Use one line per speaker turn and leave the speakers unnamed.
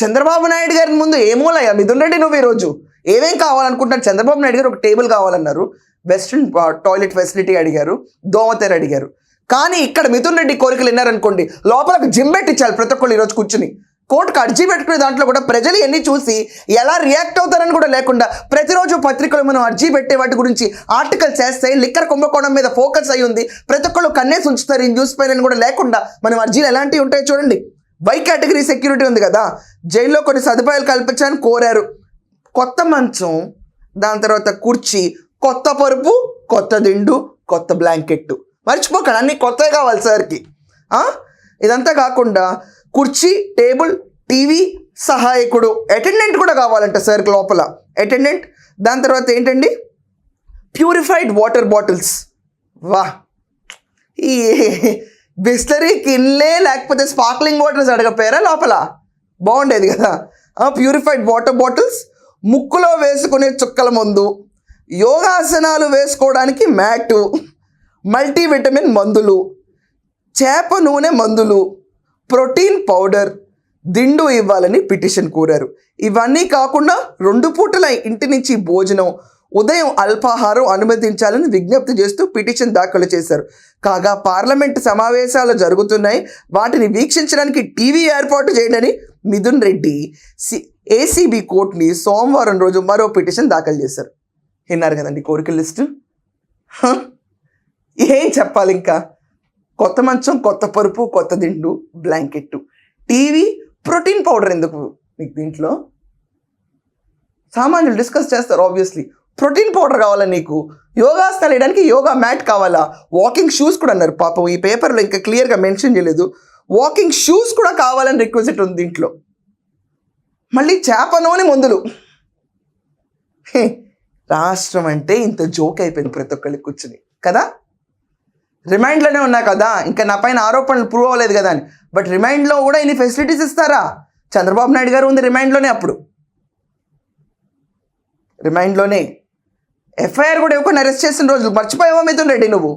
చంద్రబాబు నాయుడు గారి ముందు ఏమోలయ్యా మిథున్ రెడ్డి నువ్వు ఈరోజు ఏమేం కావాలనుకుంటున్నారు? చంద్రబాబు నాయుడు గారు ఒక టేబుల్ కావాలన్నారు. వెస్ట్రన్ టాయిలెట్ ఫెసిలిటీ అడిగారు. దోమతెర అడిగారు. కానీ ఇక్కడ మిథున్ రెడ్డి కోరికలు విన్నారనుకోండి లోపలకు జిమ్ పెట్టించాలి ప్రతి ఒక్కళ్ళు ఈరోజు కూర్చుని. కోర్టుకు అర్జీ పెట్టుకునే దాంట్లో కూడా ప్రజలు ఎన్ని చూసి ఎలా రియాక్ట్ అవుతారని కూడా లేకుండా ప్రతిరోజు పత్రికలు మనం అర్జీ పెట్టే వాటి గురించి ఆర్టికల్ చేస్తే లిక్కర్ కుంభకోణం మీద ఫోకస్ అయ్యి ఉంది ప్రతి ఒక్కళ్ళు కన్నేసి ఉంచుతారు ఈ న్యూస్ పైన కూడా లేకుండా మనం అర్జీలు ఎలాంటివి ఉంటాయో చూడండి. వై కేటగిరీ సెక్యూరిటీ ఉంది కదా జైల్లో కొన్ని సదుపాయాలు కల్పించాలని కోరారు. కొత్త మంచం దాని తర్వాత కుర్చీ కొత్త పరుపు కొత్త దిండు కొత్త బ్లాంకెట్ మర్చిపోకండి అన్నీ కొత్తవి కావాలి సార్కి. ఇదంతా కాకుండా కుర్చీ టేబుల్ టీవీ సహాయకుడు అటెండెంట్ కూడా కావాలంట సార్ లోపల. అటెండెంట్ దాని తర్వాత ఏంటండి? Purified water bottles. వా ఈ బిస్లరీ కిన్లే లేకపోతే స్పార్క్లింగ్ వాటర్స్ అడగపోయారా లోపల? బాగుండేది కదా. ప్యూరిఫైడ్ వాటర్ బాటిల్స్ ముక్కులో వేసుకునే చుక్కల మందు యోగాసనాలు వేసుకోవడానికి మ్యాటు మల్టీవిటమిన్ మందులు చేప నూనె మందులు ప్రోటీన్ పౌడర్ దిండు ఇవ్వాలని పిటిషన్ కోరారు. ఇవన్నీ కాకుండా రెండు పూటల ఇంటి నుంచి భోజనం ఉదయం అల్పాహారం అనుమతించాలని విజ్ఞప్తి చేస్తూ పిటిషన్ దాఖలు చేశారు. కాగా పార్లమెంట్ సమావేశాలు జరుగుతున్నాయి. వాటిని వీక్షించడానికి టీవీ ఏర్పాటు చేయడని మిథున్ రెడ్డి సి ఏసీబీ కోర్టుని సోమవారం రోజు మరో పిటిషన్ దాఖలు చేశారు. విన్నారు కదండి కోరికల లిస్టు? ఏం చెప్పాలి ఇంకా? కొత్త మంచం కొత్త పరుపు కొత్త దిండు బ్లాంకెట్ టీవీ ప్రోటీన్ పౌడర్ ఎందుకు మీకు దీంట్లో? సామాన్యులు డిస్కస్ చేస్తారు ఆబ్వియస్లీ ప్రోటీన్ పౌడర్ కావాలా నీకు? యోగాసనాలు వేయడానికి యోగా మ్యాట్ కావాలా? వాకింగ్ షూస్ కూడా అన్నారు. పాపం ఈ పేపర్లో ఇంకా క్లియర్గా మెన్షన్ చేయలేదు. వాకింగ్ షూస్ కూడా కావాలని రిక్వెస్ట్ ఉంది దీంట్లో మళ్ళీ చేప నూనె మందులు. హే, రాష్ట్రం అంటే ఇంత జోక్ అయిపోయింది ప్రతి ఒక్కరికి కూర్చుని. కదా? రిమైండ్లోనే ఉన్నా కదా? ఇంకా నా పైన ఆరోపణలు ప్రూవ్ అవ్వలేదు కదా అని. బట్ రిమైండ్లో కూడా ఇన్ని ఫెసిలిటీస్ ఇస్తారా? చంద్రబాబు నాయుడు గారు ఉంది రిమైండ్లోనే అప్పుడు. రిమైండ్లోనే. ఎఫ్ఐఆర్ కూడా ఇవ్వకుండా అరెస్ట్ చేసిన రోజులు మర్చిపోయావా మిథున్ రెడ్డి నువ్వు?